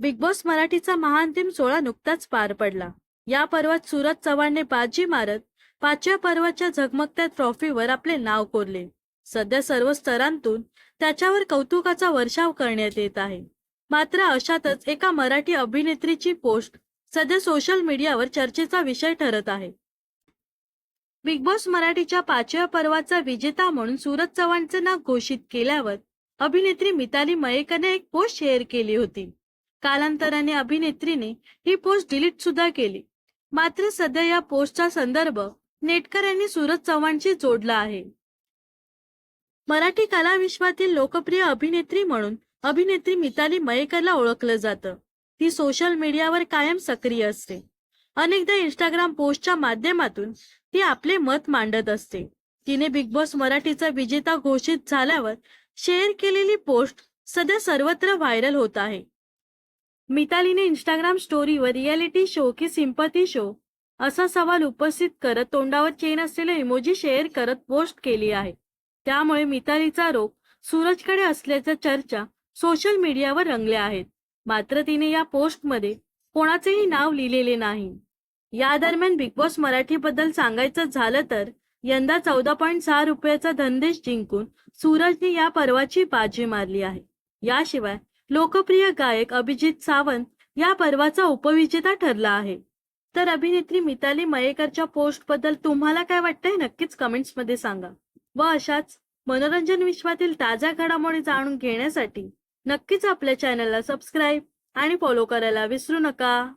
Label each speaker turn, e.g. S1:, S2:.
S1: Big boss मराठीचा महाअंतिम सोहळा नुकताच पार पडला. या पर्वात सूरज चव्हाणने बाजी मारत पाचव्या पर्वाच्या झगमगत्या ट्रॉफीवर आपले नाव कोरले. सध्या सर्व स्तरांतून त्याच्यावर कौतुकाचा वर्षाव करण्यात येत आहे. मात्र अशातच एका मराठी अभिनेत्रीची पोस्ट सध्या सोशल मीडियावर चर्चेचा विषय ठरत आहे. बिग बॉस मराठीच्या पाचव्या पर्वाचा विजेता म्हणून सूरज चव्हाणचे नाव घोषित केल्यावर अभिनेत्री मिताली मयेकरने एक पोस्ट शेअर केली होती. कालांतराने अभिनेत्रीने ही पोस्ट डिलीट सुद्धा केली. मात्र सध्या या पोस्टचा संदर्भ नेटकर यांनी सूरज चव्हाणशी जोडला आहे. मराठी कलाविश्वातील लोकप्रिय अभिनेत्री म्हणून अभिनेत्री मिताली मयेकरला ओळखलं जातं. ती सोशल मीडियावर कायम सक्रिय असते. अनेकदा इंस्टाग्राम पोस्टच्या माध्यमातून ती आपले मत मांडत असते. तिने बिग बॉस मराठीचा विजेता घोषित झाल्यावर शेअर केलेली पोस्ट सध्या सर्वत्र व्हायरल होत आहे. मितालीने इंस्टाग्राम स्टोरीवर रियालिटी शो की सिंपती शो असा सवाल उपस्थित करत तोंडावर चेन असलेले इमोजी शेअर करत पोस्ट केली आहे. त्यामुळे मितालीचा रोग सूरजकडे असल्याच्या चर्चा सोशल मीडियावर रंगल्या आहेत. मात्र तिने या पोस्टमध्ये कोणाचेही नाव लिहिलेले नाही. या दरम्यान बिग बॉस मराठीबद्दल सांगायचं झालं तर यंदा चौदा पॉईंट सहा रुपयाचा धनदेश जिंकून सूरजने या पर्वाची बाजी मारली आहे. याशिवाय लोकप्रिय गायक अभिजित सावंत या पर्वाचा उपविजेता ठरला आहे. तर अभिनेत्री मिताली मयेकरच्या पोस्टबद्दल तुम्हाला काय वाटतंय नक्कीच कमेंट्समध्ये सांगा. व अशाच मनोरंजन विश्वातील ताज्या घडामोडी जाणून घेण्यासाठी नक्कीच आपल्या चॅनलला सबस्क्राईब आणि फॉलो करायला विसरू नका.